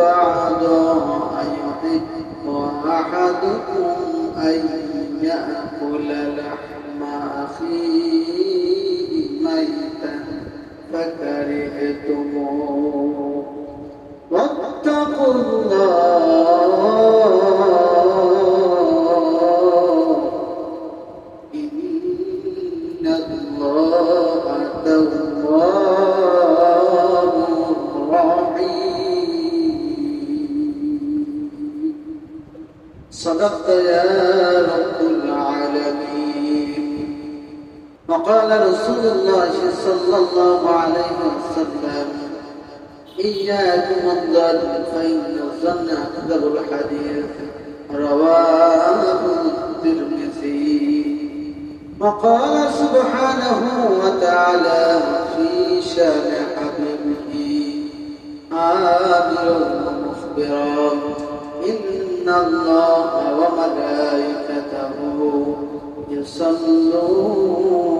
بعضا أيحب أحدكم أن يأكل لحم أخيه ميتا فكرهتموه. واتقوا الله وقال رسول الله صلى الله عليه وسلم إياكم الظن فإن الظن أكذب الحديث رواه الترمذي. وقال سبحانه وتعالى في شان حبيبه آمرا ومخبرا إن الله وملائكته يصلون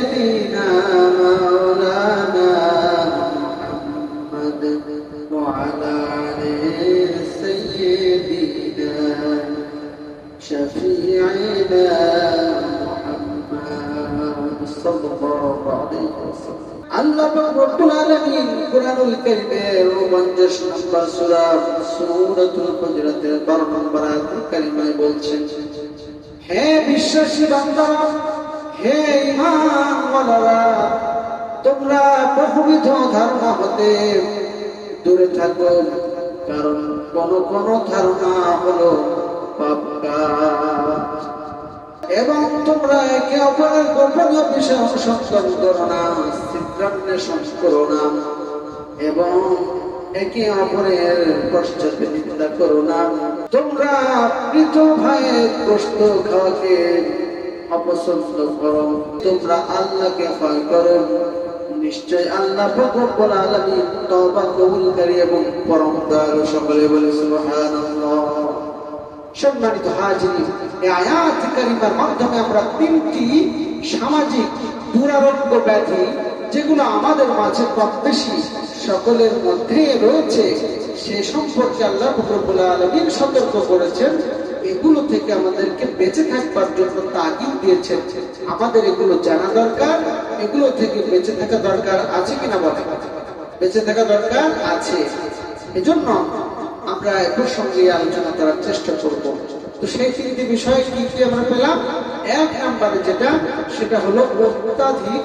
পাক রব্বুল আলামিন কুরআনুল কারীমের 49 নম্বর সূরা সূরাতুল হুজরাতের 12 নম্বর আয়াতুল কারিমায় বলছেন হে বিশ্বাসী বান্দারা, হে ঈমানওয়ালারা, তোমরা বহুবিধ ধারণা হতে দূরে থাকো, কারণ কোন কোন ধারণা হলো এবং তোমরা একে অপরের গোপনীয় বিষয় অনুসন্ধান করো না চিত্রান্বেষণ করো না এবং একে অপরের পশ্চাতে নিন্দা করো না। তোমরা মৃত ভাইয়ের খাওয়াকে অপছন্দ করো। তোমরা আল্লাহকে ভয় করো। নিশ্চয় আল্লাহ রব্বুল আলামিন তওবা কবুলকারী এবং পরম দয়ালু সকলে বলে সম্মানিত হাজিরি এই আয়াত কারিমার মাধ্যমে আমরা তিনটি সামাজিক দুরারোগ্য ব্যাধি যেগুলো আমাদের মাঝে কম বেশি সকলের মধ্যে রয়েছে, সে সম্পর্কে আল্লাহ রব্বুল আলামিন সতর্ক করেছেন। এগুলো থেকে আমাদেরকে বেঁচে থাকবার জন্য তাগিদ দিয়েছেন। আমাদের এগুলো জানা দরকার, এগুলো থেকে বেঁচে থাকা দরকার আছে কিনা বলে বেঁচে থাকা দরকার আছে। এজন্য আমরা একর সঙ্গে আলোচনা করার চেষ্টা করব। তো সেই তিনটি বিষয় কি কি আমরা পেলাম? এক নম্বরে যেটা, সেটা হলো অত্যাধিক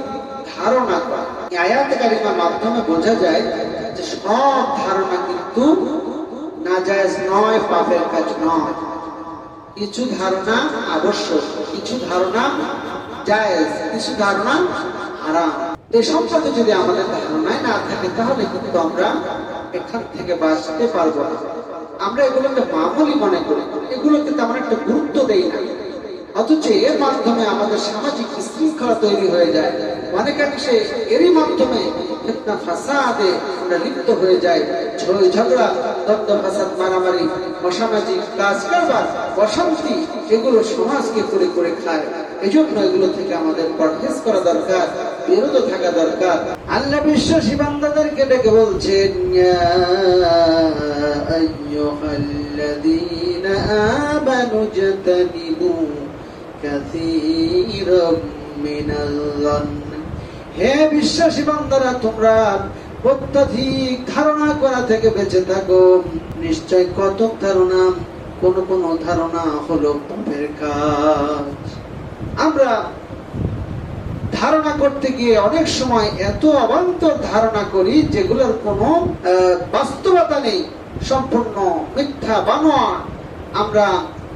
ধারণা করা। আয়াত মাধ্যমে বোঝা যায় যে সব ধারণা কিন্তু নাজায়েজ নয়, পাপের কাজ নয়। কিছু ধারণা আবশ্যক, কিছু ধারণা জায়েজ, কিছু ধারণা হারাম। এই সম্পর্কে যদি আমাদের ধারণায় না থাকে, তাহলে কিন্তু আমরা এখান থেকে বাঁচতে পারব না। আমরা এগুলোকে মামুলি মনে করি। এগুলোকে তেমন একটা গুরুত্ব দেই না। অথচ এর মাধ্যমে আমাদের সামাজিক শৃঙ্খলা তৈরি হয়ে যায়। অনেকাংশে এরই মাধ্যমে আমরা লিপ্ত হয়ে যাই। ঝগড়া দ্বন্দ্ব ফাসাদ, মারামারি, অসামাজিক কাজ কারবার অশান্তি, এগুলো সমাজকে করে করে খায়। এজন্য এগুলো থেকে আমাদের পরহেজ করা দরকার, বিরত থাকা দরকার। আল্লাহ বিশ্বাসী বান্দাদেরকে ডেকে বলছেন যন্ন হে বিশ্বাসী বান্দারা, তোমরা অত্যাধিক ধারণা করা থেকে বেঁচে থাকো। নিশ্চয় কতক ধারণা, কোন কোন ধারণা হলো পাপের কাজ। আমরা ধারণা করতে গিয়ে অনেক সময় এত অবান্তর ধারণা করি যেগুলোর কোনো বাস্তবতা নেই। সম্পূর্ণ মিথ্যা বানোয়ার আমরা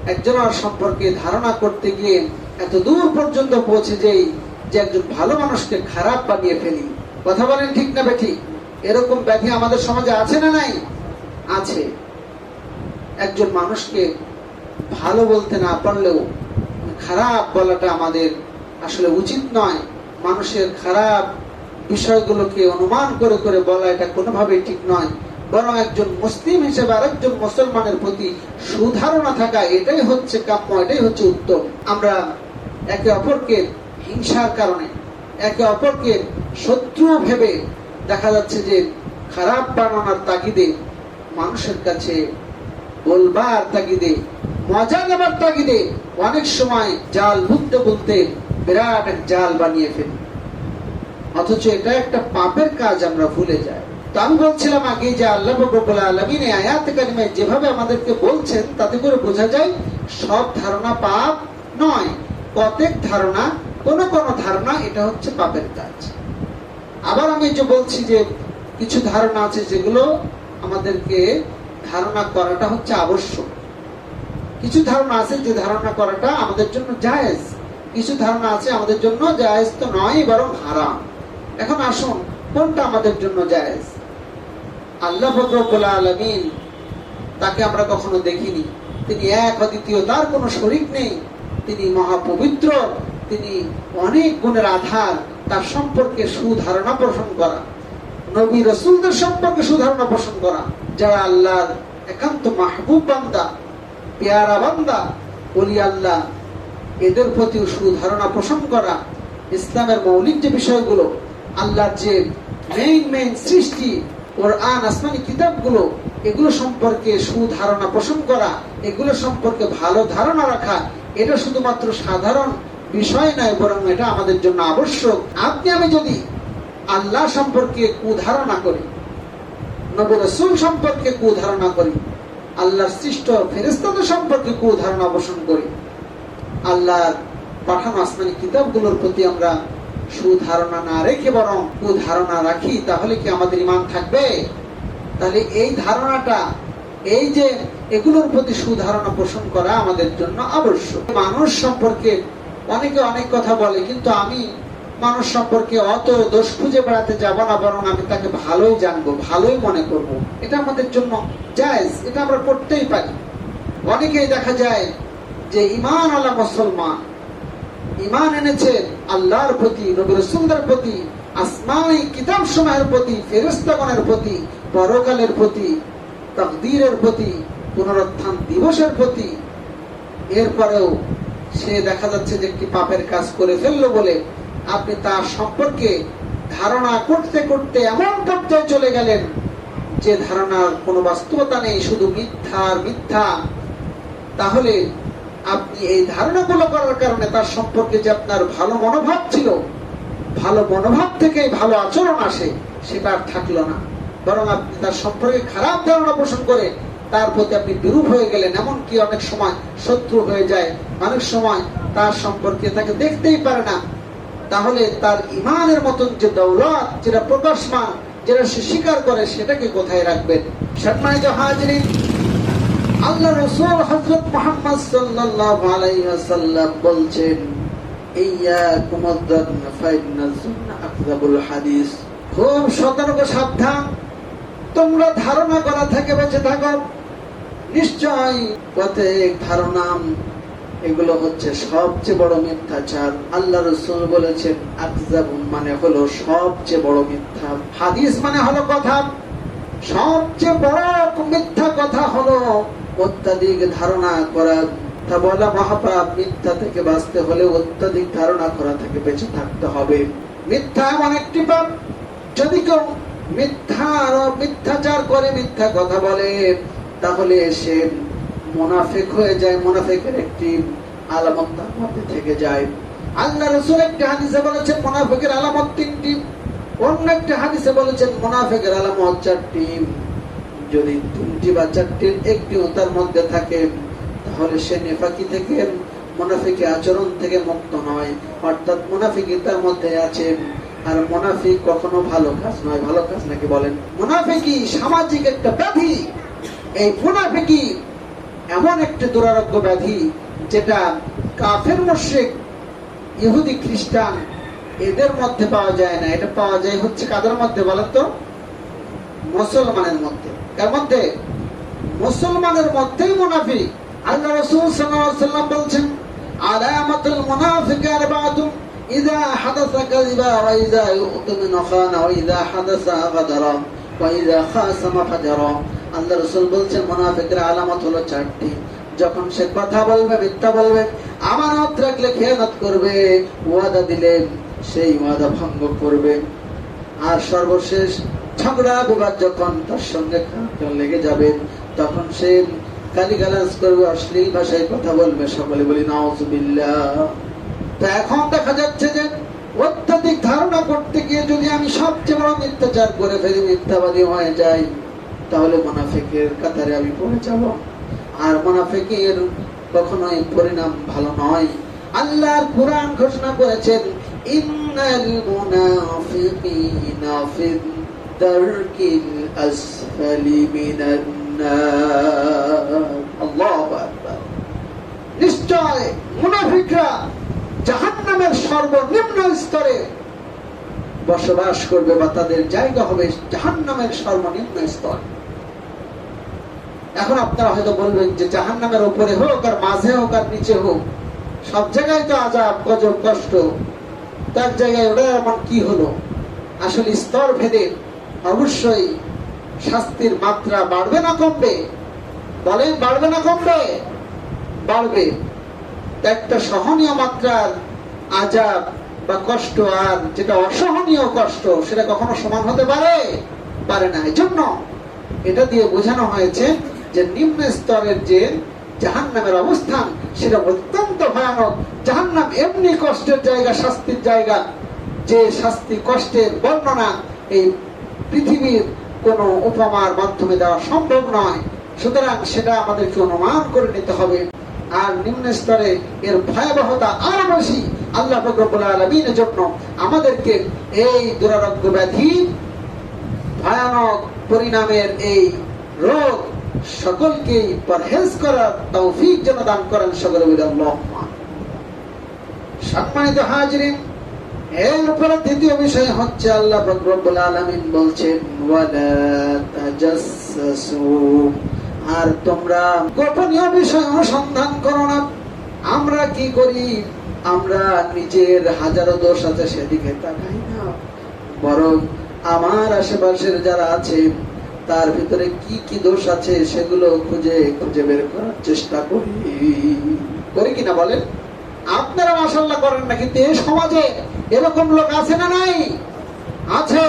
একজনের সম্পর্কে ধারণা করতে গিয়ে এত দূর পর্যন্ত পৌঁছে যাই যে একজন ভালো মানুষকে খারাপ বানিয়ে ফেলি। কথা বলেন ঠিক না বেঠি? এরকম ব্যাধি আমাদের সমাজে আছে না নাই? আছে। একজন মানুষকে ভালো বলতে না পারলেও খারাপ বলাটা আমাদের আসলে উচিত নয়। মানুষের খারাপ বিষয়গুলোকে অনুমান করে করে বলা এটা কোনোভাবেই ঠিক নয়। বরং একজন মুসলিম হিসেবে আরেকজন মুসলমানের প্রতি সুধারণা থাকা, এটাই হচ্ছে কাম্য, এটাই হচ্ছে উত্তম। আমরা একে অপরকে হিংসার কারণে, একে অপরকে শত্রু ভেবে দেখা যাচ্ছে যে খারাপ বানানোর তাগিদে, মানুষের কাছে বলবার তাগিদে, মজা নেবার তাগিদে অনেক সময় জাল বুনতে বলতে বিরাট এক জাল বানিয়ে ফেলি। অথচ এটা একটা পাপের কাজ আমরা ভুলে যাই। তো আমি বলছিলাম আগে যে আল্লাহ রব্বুল আলামিন এই আয়াত কারিমায় যেভাবে আমাদেরকে বলছেন, তাতে করে বোঝা যায় সব ধারণা পাপ নয়। প্রত্যেক ধারণা, কোন কোন ধারণা, এটা হচ্ছে পাপের কাজ। আবার আমি যে বলছি যে কিছু ধারণা আছে যেগুলো আমাদেরকে ধারণা করাটা হচ্ছে আবশ্যক। কিছু ধারণা আছে যে ধারণা করাটা আমাদের জন্য জায়েজ। কিছু ধারণা আছে আমাদের জন্য জায়েজ তো নয়, বরং হারাম। এখন আসুন, কোনটা আমাদের জন্য জায়েজ? আল্লাহ ফকরবুল আলমিন, তাকে আমরা কখনো দেখিনি। তিনি এক অদ্বিতীয়, তার কোনো শরিক নেই। তিনি মহাপবিত্র, তিনি অনেক গুণের আধার, তার সম্পর্কে সুধারণা পোষণ করা। নবী রসুলদের সম্পর্কে সুধারণা পোষণ করা। যারা আল্লাহর একান্ত মাহবুব বান্দা, পেয়ারা বান্দা বলি আল্লাহ, এদের প্রতিও সুধারণা পোষণ করা। ইসলামের মৌলিক যে বিষয়গুলো, আল্লাহর যে মেইন মেইন সৃষ্টি ওর আন আসমানি কিতাবগুলো, এগুলো সম্পর্কে সুধারণা পোষণ করা, এগুলো সম্পর্কে ভালো ধারণা রাখা, এটা শুধুমাত্র সাধারণ বিষয় নয়, বরং এটা আমাদের জন্য আবশ্যক। আপনি, আমি যদি আল্লাহ সম্পর্কে কুধারণা করি, নবী রসুল সম্পর্কে কুধারণা করি, আল্লাহর সৃষ্ট ফেরেস্তাদের সম্পর্কে কুধারণা পোষণ করি, আল্লাহর পাঠানো আসমানি কিতাবগুলোর প্রতি আমরা সুধারণা না রেখে বরং কুধারণা রাখি, তাহলে কি আমাদের ইমান থাকবে? তাহলে এই ধারণাটা, এই যে এগুলোর প্রতি সুধারণা পোষণ করা আমাদের জন্য আবশ্যক। মানুষ সম্পর্কে অনেকে অনেক কথা বলে, কিন্তু আমি মানুষ সম্পর্কে অত দোষ খুঁজে বেড়াতে যাব না, বরং আমি তাকে ভালোই জানব, ভালোই মনে করব। এটা আমাদের জন্য জায়েজ, এটা আমরা করতেই পারি। অনেকেই দেখা যায় যে ইমান আলা মুসলমান ইমান এনেছে আল্লাহর প্রতি নবী রসুলদের প্রতি, আসমানি কিতাব সময়ের প্রতি ফেরেস্তাগণের প্রতি, পরকালের প্রতি, তকদীরের প্রতি, পুনরুত্থান দিবসের প্রতি। এরপরেও সে দেখা যাচ্ছে যে একটি পাপের কাজ করে ফেলল বলে আপনি তার সম্পর্কে ধারণা করতে করতে এমন পর্যায়ে চলে গেলেন যে ধারণার কোনো বাস্তবতা নেই, শুধু মিথ্যা আর মিথ্যা। তাহলে আপনি এই ধারণাগুলো করার কারণে তার সম্পর্কে যে আপনার ভালো মনোভাব ছিল, ভালো মনোভাব থেকে ভালো আচরণ আসে, সেটা আর থাকল না। বরং আপনি তার সম্পর্কে খারাপ ধারণা পোষণ করে তার প্রতি আপনি বিরূপ হয়ে গেলেন। এমনকি অনেক সময় শত্রু হয়ে যায়, অনেক সময় তার সম্পর্কে তাকে দেখতেই পারে না। তাহলে তার ইমানের মতন যে দৌলত, যেটা প্রকাশমান, যেটা সে স্বীকার করে, সেটাকে কোথায় রাখবেন? সম্মানিত হাজরিন আল্লাহ রসুল হযরত মুহাম্মদ সাল্লাল্লাহু আলাইহি ওয়াসাল্লাম বলছেন হাদিস। খুব সতর্ক, সাবধান। তোমরা ধারণা করা থেকে বেঁচে থাকো। নিশ্চয় প্রত্যেক ধারণা, এগুলো হচ্ছে সবচেয়ে বড় মিথ্যাচার। আল্লাহ রসুল বলেছেন আকজাব মানে হলো সবচেয়ে বড় মিথ্যা। হাদিস মানে হলো কথা। সবচেয়ে বড় মিথ্যা কথা হলো অত্যাধিক ধারণা করা তা বলা মহাপাপ, মিথ্যা থেকে বাঁচতে হলে অত্যাধিক ধারণা করা থেকে বেঁচে থাকতে হবে। মিথ্যা এমন একটি পাপ, যদি কেউ মিথ্যা আর মিথ্যাচার করে, মিথ্যা কথা বলে, তাহলে সে মোনাফেক হয়ে যায়, মোনাফেকের একটি আলামত তার মধ্যে থেকে যায়। আল্লাহ রসুল একটি হাদিসে বলেছেন, মোনাফেকের আলামত তিনটি। অন্য একটি হাদিসে বলেছেন, মোনাফেকের আলামত চারটি। যদি তিনটি বা চারটির একটিও তার মধ্যে থাকে, তাহলে সে নেফাকি থেকে, মোনাফিকি আচরণ থেকে মুক্ত নয়। অর্থাৎ মোনাফিকি তার মধ্যে আছে, আর মোনাফিক কখনো ভালো কাজ নয়। ভালো কাজ নাকি বলেন? মোনাফিকি সামাজিক একটা ব্যাধি। এই মুনাফিকি এমন একটি দুরারোগ্য ব্যাধি যেটা কাফের মোশেক ইহুদি, খ্রিস্টান এদের মধ্যে পাওয়া যায় না। এটা পাওয়া যায় হচ্ছে কাদের মধ্যে বলেন তো মুসলমানের মধ্যে। কার মধ্যে মুসলমানের মধ্যেই মুনাফি। আল্লাহ রসুল সাল্লাম বলছেন, আলামাতুল মুনাফিক আরবাতুম ইযা হাদাসা কাযিবা ওয়া ইযা ইউতমিনু খানা ওয়া ইযা হাদাসা গাদারা ওয়া ইযা খাসামা ফাজারা আল্লাহ রসুল বলছেন, মুনাফিকের আলামত হলো চারটি। যখন সে কথা বলবে, মিথ্যা বলবে, আমানত রাখলে খেয়ানত করবে, ওয়াদা দিলে সেই ওয়াদা ভঙ্গ করবে। আর সর্বশেষ ঝগড়া বিবাদ যখন তার সঙ্গে লেগে যাবে, তখন সে গালিগালাজ করবে, অশ্লীল ভাষায় কথা বলবে। সকলে বলি, নাউজুবিল্লাহ। তো এখন দেখা যাচ্ছে যে অত্যাধিক ধারণা করতে গিয়ে যদি আমি সবচেয়ে বড় মিথ্যাচার করে ফেলি, মিথ্যাবাদী হয়ে যাই, তাহলে মোনাফিকের কাতারে আমি পড়ে যাব। আর মোনাফিকের কখনোই পরিণাম ভালো নয়। আল্লাহর কোরআন ঘোষণা করেছেন, ইন্নাল মুনাফিকিনা ফিদ দারকিল আসফালি মিনান নার আল্লাহু আকবার নিশ্চয় মুনাফিকরা জাহান্নামের সর্বনিম্ন স্তরে বসবাস করবে বা তাদের জায়গা হবে জাহান্নামের সর্বনিম্ন স্তর। এখন আপনারা হয়তো বলবেন যে জাহান্নামের উপরে হোক আর মাঝে হোক আর নিচে হোক, সব জায়গায় তো আজাব গজব, কষ্ট। তার জায়গায় ওটা এমন কি হলো? আসলে স্তর ভেদে অবশ্যই শাস্তির মাত্রা বাড়বে না কমবে। বলেন, বাড়বে না কমবে? বাড়বে। একটা সহনীয় মাত্রার আজাব বা কষ্ট আর যেটা অসহনীয় কষ্ট, সেটা কখনো সমান হতে পারে? পারে না। এই জন্য এটা দিয়ে বোঝানো হয়েছে যে নিম্ন স্তরের যে জাহান নামের অবস্থান, সেটা অত্যন্ত ভয়ানক। জাহান নাম এমনি কষ্টের জায়গা, শাস্তির জায়গা। যে শাস্তি কষ্টের বর্ণনা এই পৃথিবীর কোনো উপমার মাধ্যমে দেওয়া সম্ভব নয়। সুতরাং সেটা আমাদেরকে অনুমান করে নিতে হবে। আর নিম্ন স্তরে এর ভয়াবহতা আরও বেশি আল্লাহ ফকরবুল আলমিনের জন্য আমাদেরকে এই দুরারোগ্য ব্যাধি, ভয়ানক পরিণামের এই রোগ সকলকেই পরহেজ করার তৌফিক যেন দান করেন সকলে সম্মানিত হাজরিন এর উপরে দ্বিতীয় বিষয় হচ্ছে আল্লাহ রব্বুল আলামিন বলছেন আর তোমরা গোপনীয় বিষয় অনুসন্ধান করো না। আমরা কি করি? আমরা নিজের হাজারো দোষ আছে সেদিকে তাকাই না। বরং আমার আশেপাশের যারা আছে, তার ভিতরে কি কি দোষ আছে সেগুলো খুঁজে খুঁজে বের করার চেষ্টা করি। করি কিনা বলেন? আপনারা মাসাল্লাহ করেন না কিন্তু এই সমাজে এরকম লোক আছে না নাই? আছে।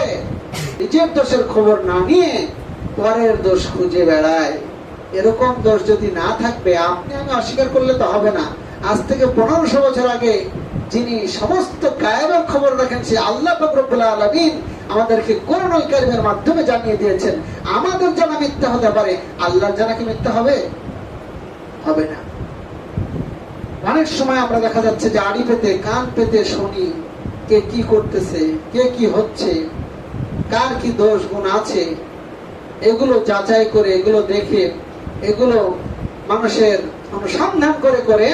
নিজের দোষের খবর না নিয়ে পরের দোষ খুঁজে বেড়ায়। এরকম দোষ যদি না থাকবে, আপনি আমি অস্বীকার করলে তো হবে না। আজ থেকে পনেরোশো বছর আগে যিনি সমস্ত গায়েবের খবর রাখেন সে আল্লাহ ফকরবুল্লাহ আলমিন আমাদেরকে করোনাল কারিমের মাধ্যমে জানিয়ে দিয়েছেন, আমাদের জানা মিথ্যা হতে পারে। আল্লাহর জানা কি মিথ্যা হবে? হবে না। অনেক সময় আমরা দেখা যাচ্ছে যে আড়ি পেতে, কান পেতে শুনি কে কি করতেছে, কে কি হচ্ছে, কার কি দোষ গুণ আছে, এগুলো যাচাই করে, এগুলো দেখে, এগুলো মানুষের অনুসন্ধান করে করে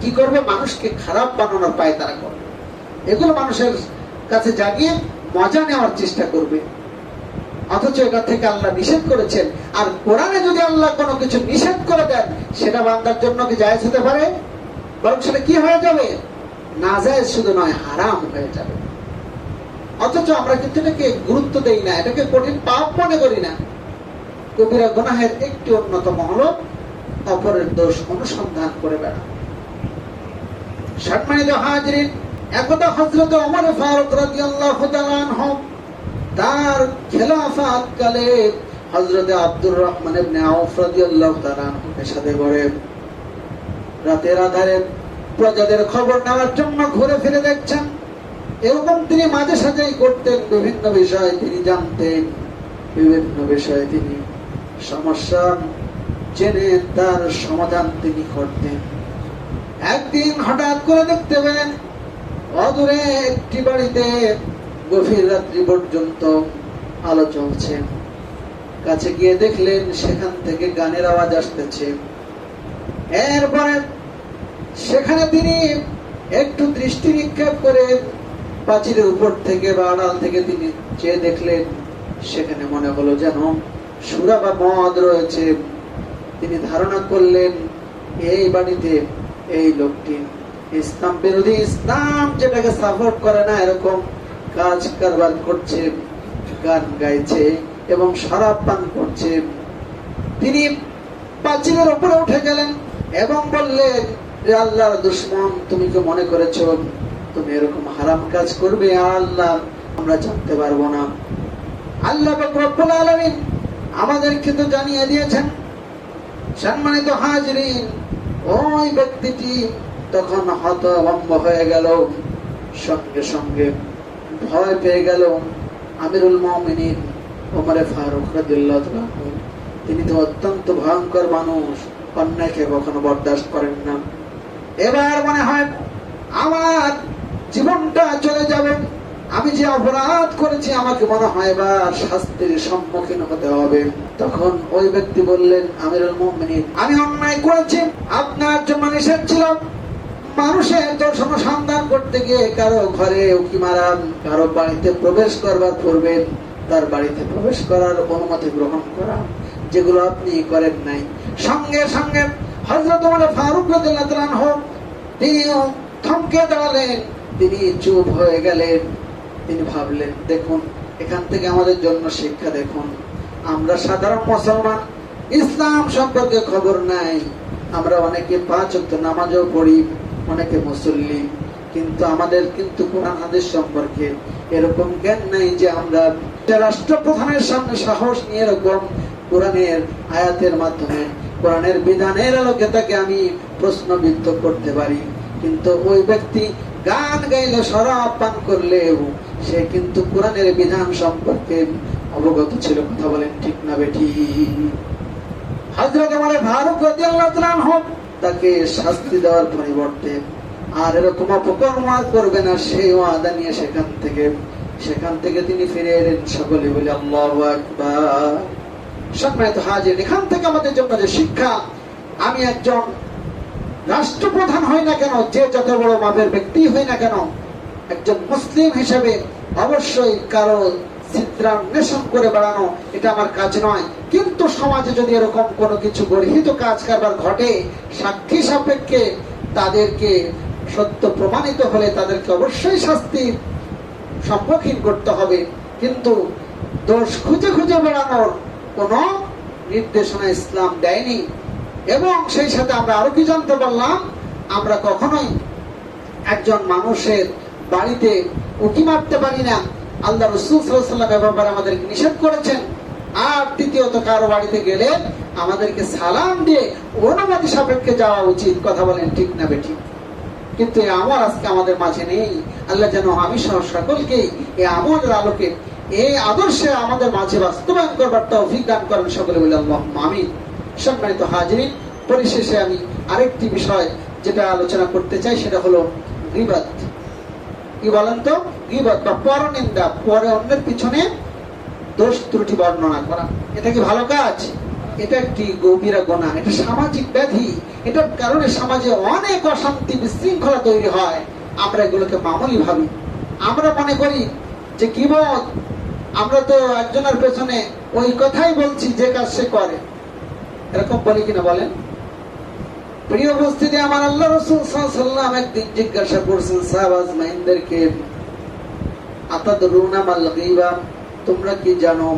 কি করবে? মানুষকে খারাপ বানানোর পায় তারা করবে। এগুলো মানুষের কাছে জাগিয়ে মজা নেওয়ার চেষ্টা করবে। অথচ এটা থেকে আল্লাহ নিষেধ করেছেন। আর কোরআনে যদি আল্লাহ কোনো কিছু নিষেধ করে দেন, সেটা বান্দার জন্য কি জায়েজ হতে পারে? বরং সেটা কি হয়ে যাবে? না যায় শুধু নয়, হারাম হয়ে যাবে। অথচ আমরা কিন্তু এটাকে গুরুত্ব দেই না, এটাকে কঠিন পাপ মনে করি না। কবিরা গুনাহের একটি অন্যতম হলো অপরের দোষ অনুসন্ধান করে বেড়া। সম্মানিত হাজরিন, একদা হজরত ওমর ফারুক তাআলা আনহু, তার খেলাফাত কালে হযরত আব্দুর রহমান ইবনে আউফ রাদিয়াল্লাহু তাআলা সাথে করে রাতের আধারে প্রজাদের খবর নেওয়ার জন্য ঘুরে ফিরে দেখছেন। এরকম তিনি মাঝে সাঝেই করতেন বিভিন্ন বিষয়ে তিনি জানতেন। বিভিন্ন বিষয়ে তিনি সমস্যা জেনে তার সমাধান তিনি করতেন। একদিন হঠাৎ করে দেখতে পেলেন, অদূরে একটি বাড়িতে গভীর রাত্রি পর্যন্ত আলো চলছে কাছে গিয়ে দেখলেন সেখান থেকে গানের আওয়াজ আসতেছে। এরপরে সেখানে তিনি একটু দৃষ্টি নিক্ষেপ করে প্রাচীরের উপর থেকে বা আড়াল থেকে তিনি চেয়ে দেখলেন, সেখানে মনে হলো যেন সুরা বা মদ রয়েছে। তিনি ধারণা করলেন, এই বাড়িতে এই লোকটি ইসলাম বিরোধী। ইসলাম যেটাকে সাপোর্ট করে না, এরকম কাজ কারবার করছে, গান গাইছে এবং শরাব পান করছে। তিনি প্রাচীরের উপরে উঠে গেলেন এবং বললেন আল্লাহর দুশ্মন, তুমি কি মনে করেছ তুমি এরকম হারাম কাজ করবে? আল্লাহ, আমরা জানতে পারব না। আল্লাহ রব্বুল আলামিন আমাদেরকে তো জানিয়ে দিয়েছেন, সম্মানিত হাজরিন, ওই ব্যক্তিটি তখন হতভম্ব হয়ে গেল, সঙ্গে সঙ্গে ভয় পেয়ে গেল। আমিরুল মুমিনিন ওমরে ফারুক তিনি তো অত্যন্ত ভয়ঙ্কর মানুষ, অন্যায়কে কখনো বরদাস্ত করেন না। এবার মনে হয় আমার জীবনটা চলে যাবে। আমি যে অপরাধ করেছি, আমাকে মনে হয় এবার শাস্তির সম্মুখীন হতে হবে। তখন ওই ব্যক্তি বললেন, আমিরুল মুমিনিন, আমি অন্যায় করেছি, আপনার জন্য নিষেধ ছিল। মানুষের দর্শন সন্ধান করতে গিয়ে কারও ঘরে উকি মারান, কারও বাড়িতে প্রবেশ করবার পূর্বে তার বাড়িতে প্রবেশ করার অনুমতি গ্রহণ করা যেগুলো আপনি করেন নাই। সঙ্গে সঙ্গে হজরত ফারুক তাআলা আনহু তিনিও থমকে দাঁড়ালেন। তিনি চুপ হয়ে গেলেন। তিনি ভাবলেন, দেখুন, এখান থেকে আমাদের জন্য শিক্ষা দেখুন। আমরা সাধারণ মুসলমান, ইসলাম সম্পর্কে খবর নাই। আমরা অনেকে পাঁচ নামাজও পড়ি, অনেকে মুসল্লি। কিন্তু আমাদের কিন্তু কোরআন হাদিস সম্পর্কে এরকম জ্ঞান নাই যে আমরা রাষ্ট্রপ্রধানের সামনে সাহস নিয়ে এরকম কোরআনের আয়াতের মাধ্যমে কোরআনের বিধানের আলোকে তাকে আমি প্রশ্নবিদ্ধ করতে পারি। কিন্তু ওই ব্যক্তি গান গাইলে শরাব পান করলেও সে কিন্তু কোরআনের বিধান সম্পর্কে অবগত ছিল। কথা বলেন ঠিক না বেঠি? হজরত আমার ফারুক তাকে শাস্তি দেওয়ার পরিবর্তে আর এরকম অপকর্ম করবে না সেই ওয়াদা নিয়ে সেখান থেকে সেখান থেকে তিনি ফিরে এলেন সকলে বলে, আল্লাহু আকবার। সম্মানিত হাজির, এখান থেকে আমাদের জন্য যে শিক্ষা, আমি একজন রাষ্ট্রপ্রধান হই না কেন, যে যত বড় মাপের ব্যক্তি হই না কেন, একজন মুসলিম হিসেবে অবশ্যই কারও চিত্রান্বেষণ করে বেড়ানো, এটা আমার কাজ নয়। কিন্তু সমাজে যদি এরকম কোনো কিছু গর্হিত কাজ কারবার ঘটে, সাক্ষী সাপেক্ষে তাদেরকে সত্য প্রমাণিত হলে তাদেরকে অবশ্যই শাস্তির সম্মুখীন করতে হবে। কিন্তু দোষ খুঁজে খুঁজে বেড়ানোর কোনো নির্দেশনা ইসলাম দেয়নি। এবং সেই সাথে আমরা আরও কি জানতে পারলাম? আমরা কখনোই একজন মানুষের বাড়িতে উকি মারতে পারি না। আল্লাহ রসুল সাল্লাম ব্যাপারে আমাদেরকে নিষেধ করেছেন। আর তৃতীয়ত কারও বাড়িতে গেলে আমাদেরকে সালাম দিয়ে অনুমতি সাপেক্ষে যাওয়া উচিত। কথা বলেন ঠিক না বেঠি? কিন্তু এই আমল আজকে আমাদের মাঝে নেই। আল্লাহ যেন আমি সহ সকলকেই এই আমলের আলোকে এই আদর্শে আমাদের মাঝে বাস্তবায়ন করবার তৌফিক দান করেন সকলে বলে আল্লাহ। আমি সম্মানিত হাজিরিন, পরিশেষে আমি আরেকটি বিষয় যেটা আলোচনা করতে চাই, সেটা হলো গিবাত। কি বলেন তো? গিবাত বা পরনিন্দা, পরে অন্যের পিছনে দোষ ত্রুটি বর্ণনা করা। এটা কি ভালো কাজ? এটা একটি গভীরা গোনা, এটা সামাজিক ব্যাধি। এটার কারণে সমাজে অনেক অশান্তি বিশৃঙ্খলা তৈরি হয়। আমরা এগুলোকে মামুলি ভাবি। আমরা মনে করি যে গিবত আমরা তো একজনের পেছনে ওই কথাই বলছি, যে কাজ সে করে। এরকম বলি কিনা বলেন? প্রিয় উপস্থিতি, আমার আল্লাহ রসুল সাল্লাম একদিন জিজ্ঞাসা করছেন সাহাবাজ মাহিনদেরকে আতাদ রুনা মাল তোমরা কি জানো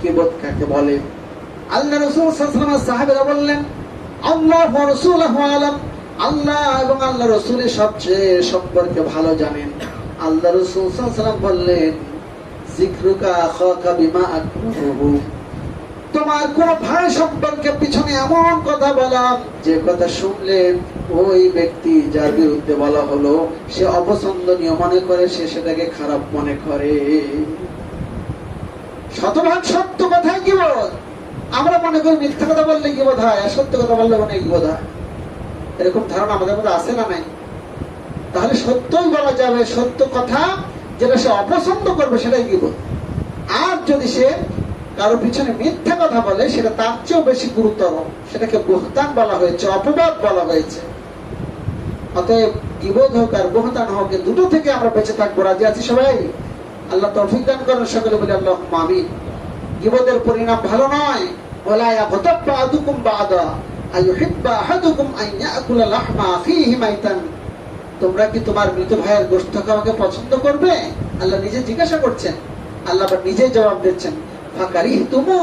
কিবত কাকে বলে? আল্লাহ রসুল সাল্লাম সাহাবেরা বললেন, আল্লাহ রসুল আলম। আল্লাহ এবং আল্লাহ রসুলের সবচেয়ে সম্পর্কে ভালো জানেন। আল্লাহ রসুল সাল্লাম বললেন তোমার কোন ভাই সম্পর্কে পিছনে এমন কথা বলাম যে কথা শুনলে ওই ব্যক্তি যার বিরুদ্ধে বলা হলো, সে অপছন্দনীয় মনে করে, সে সেটাকে খারাপ মনে করে। শতভাগ সত্য কথাই কি বোধ আমরা মনে করি মিথ্যা কথা বললে কি বোধ হয়? সত্য কথা বললে মনে কি বোধ হয়। এরকম ধারণা আমাদের মধ্যে আছে না নাই? তাহলে সত্যই বলা যাবে, সত্য কথা যেটা সে অপছন্দ করবে সেটাই বোধ আর যদি সে কারও পিছনে মিথ্যা কথা বলে, সেটা তার চেয়েও বেশি গুরুতর। সেটাকে বুহতান বলা হয়েছে, অপবাদ বলা হয়েছে। অতএব গিবোধ হোক আর বহতান হোক দুটো থেকে আমরা বেঁচে থাকব। রাজি আছি সবাই? আল্লাহ তৌফিক দান করেন সকলে বলে আল্লাহ মামি গিবোধের পরিণাম ভালো নয়। ওলা ইয়াগতাব্বা আদুকুম বাদা। আইয়ুহিব্বা আহাদুকুম আন ইয়াকুলা লাহমা আখিহি মাইতান। তোমরা কি তোমার মৃত ভাইয়ের গোশত খাওয়াকে পছন্দ করবে? আল্লাহ নিজে জিজ্ঞাসা করছেন। আল্লাহ নিজেই জবাব দিচ্ছেন ফাকারি তুমো,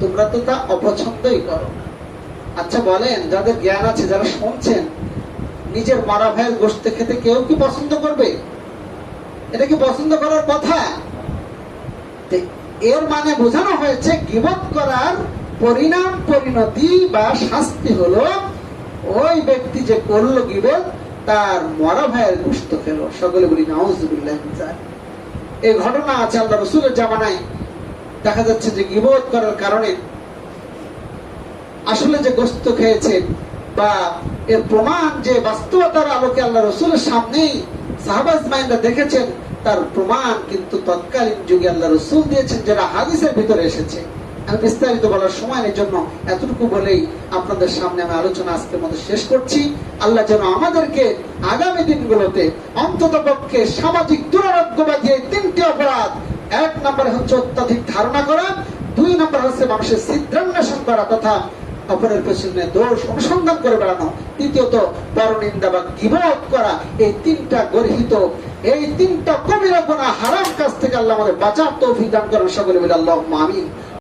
তোমরা তো তা অপছন্দই করো। আচ্ছা বলেন, যাদের জ্ঞান আছে, যারা শুনছেন, নিজের মারা ভাইয়ের গোশত খেতে কেউ কি পছন্দ করবে? এটা কি পছন্দ করার কথা? এর মানে বোঝানো হয়েছে, গিবত করার পরিণাম, পরিণতি বা শাস্তি হলো, ওই ব্যক্তি যে করল গিবত তার মরা ভাইয়ের গুস্ত খেলো। সকলে বলি এই ঘটনা আছে আল্লাহ রসুলের জামানায়। দেখা যাচ্ছে যে গিবত করার কারণে আসলে যে গোস্ত খেয়েছে বা এর প্রমাণ যে বাস্তবতার আলোকে আল্লাহ রসুলের সামনেই সাহাবাজ মাইন্দা দেখেছেন, তার প্রমাণ কিন্তু তৎকালীন যুগে আল্লাহ রসুল দিয়েছেন যেটা হাদিসের ভিতরে এসেছে। আমি বিস্তারিত বলার সময় নেই, জন্য এতটুকু বলেই আপনাদের সামনে আমি আলোচনা আজকের মধ্যে শেষ করছি। আল্লাহ যেন আমাদেরকে আগামী দিনগুলোতে অন্তত পক্ষে সামাজিক দুরারোগ্যবাদী এই তিনটি অপরাধ, এক নম্বর হচ্ছে অত্যাধিক ধারণা করা, দুই নম্বর হচ্ছে মানুষের ছিদ্রান্বেষণ করা তথা অপরের পেছনে দোষ অনুসন্ধান করে বেড়ানো, তৃতীয়ত পরনিন্দা বা গিবত করা, এই তিনটা গর্হিত, এই তিনটা কবিরা হারাম কাজ থেকে আল্লাহ আমাদের বাঁচার তৌফিক দান করেন। সকলে বলে আল্লাহ আমিন।